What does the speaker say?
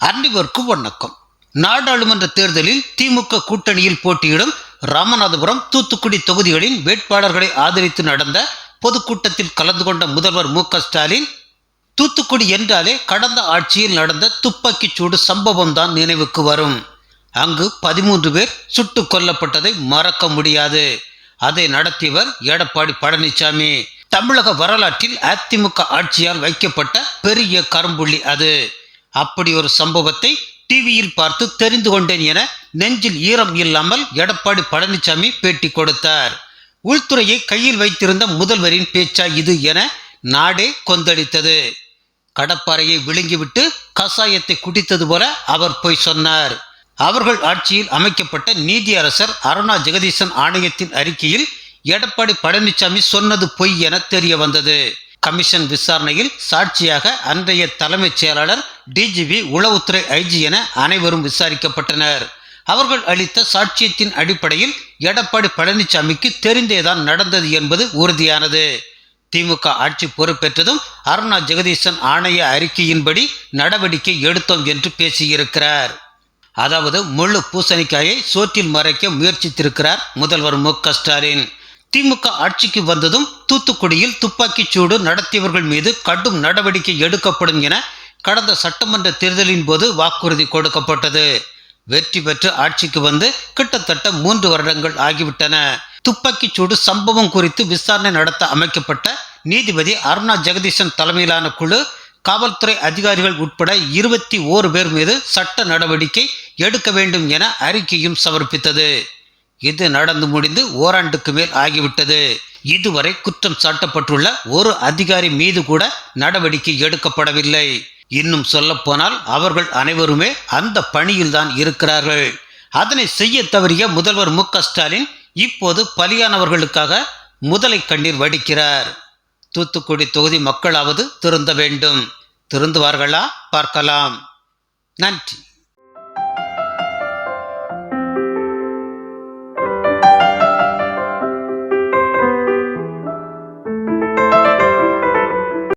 அனைவருக்கும் வணக்கம். நாடாளுமன்ற தேர்தலில் திமுக கூட்டணியில் போட்டியிடும் ராமநாதபுரம் தூத்துக்குடி தொகுதிகளின் வேட்பாளர்களை ஆதரித்து நடந்த பொதுக்கூட்டத்தில் கலந்து கொண்ட முதல்வர் மு ஸ்டாலின் தூத்துக்குடி என்றாலே கடந்த ஆட்சியில் நடந்த துப்பாக்கிச் சூடு சம்பவம் தான் நினைவுக்கு வரும். அங்கு பதிமூன்று பேர் சுட்டுக் கொல்லப்பட்டதை மறக்க முடியாது. அதை நடத்தியவர் எடப்பாடி பழனிசாமி. தமிழக வரலாற்றில் அதிமுக ஆட்சியால் வைக்கப்பட்ட பெரிய கரும்புள்ளி அது. அப்படி ஒரு சம்பவத்தை டிவியில் பார்த்து தெரிந்து கொண்டேன் என நெஞ்சில் ஈரம் இல்லாமல் எடப்பாடி பழனிசாமி பேட்டி கொடுத்தார். உள்துறையை கையில் வைத்திருந்த முதல்வரின் பேச்சா இது என நாடே கொந்தளித்தது. கடப்பாறையை விழுங்கிவிட்டு கசாயத்தை குடித்தது போல அவர் போய் சொன்னார். அவர்கள் ஆட்சியில் அமைக்கப்பட்ட நீதியரசர் அருணா ஜெகதீசன் ஆணையத்தின் அறிக்கையில் எடப்பாடி பழனிசாமி சொன்னது பொய் என தெரிய வந்தது கமிஷன் விசாரணையில் சாட்சியாக அன்றைய தலைமைச் செயலாளர் டிஜிபி உளவுத்துறை ஐஜி என அனைவரும் விசாரிக்கப்பட்டனர். அவர்கள் அளித்த சாட்சியத்தின் அடிப்படையில் எடப்பாடி பழனிசாமிக்கு தெரிந்தேதான் நடந்தது என்பது உறுதியானது. திமுக ஆட்சி பொறுப்பேற்றதும் அருணா ஜெகதீசன் ஆணைய அறிக்கையின்படி நடவடிக்கை எடுத்தோம் என்று பேசியிருக்கிறார். அதாவது முழு பூசணிக்காயை சோற்றில் மறைக்க முயற்சித்திருக்கிறார் முதல்வர் மு க ஸ்டாலின். திமுக ஆட்சிக்கு வந்ததும் தூத்துக்குடியில் துப்பாக்கிச் சூடு நடத்தியவர்கள் மீது கடும் நடவடிக்கை எடுக்கப்படும் என கடந்த சட்டமன்ற தேர்தலின் போது வாக்குறுதி கொடுக்கப்பட்டது. வெற்றி பெற்று ஆட்சிக்கு வந்து கிட்டத்தட்ட மூன்று வருடங்கள் ஆகிவிட்டன. துப்பாக்கிச் சூடு சம்பவம் குறித்து விசாரணை நடத்த அமைக்கப்பட்ட நீதிபதி அருணா ஜெகதீசன் தலைமையிலான குழு காவல்துறை அதிகாரிகள் உட்பட இருபத்தி ஓரு பேர் மீது சட்ட நடவடிக்கை எடுக்க வேண்டும் என அறிக்கையும் சமர்ப்பித்தது. இது நடந்து முடிந்து ஓராண்டுக்கு மேல் ஆகிவிட்டது. இதுவரை குற்றம் சாட்டப்பட்டுள்ள ஒரு அதிகாரி மீது கூட நடவடிக்கை எடுக்கப்படவில்லை. இன்னும் சொல்லப்போனால் அவர்கள் அனைவருமே அந்த பணியில்தான் இருக்கிறார்கள். அதனை செய்ய தவறிய முதல்வர் மு ஸ்டாலின் இப்போது பலியானவர்களுக்காக முதலை கண்ணீர் வடிக்கிறார். தூத்துக்குடி தொகுதி மக்களாவது திருந்த வேண்டும். திருந்துவார்களா? பார்க்கலாம். நன்றி.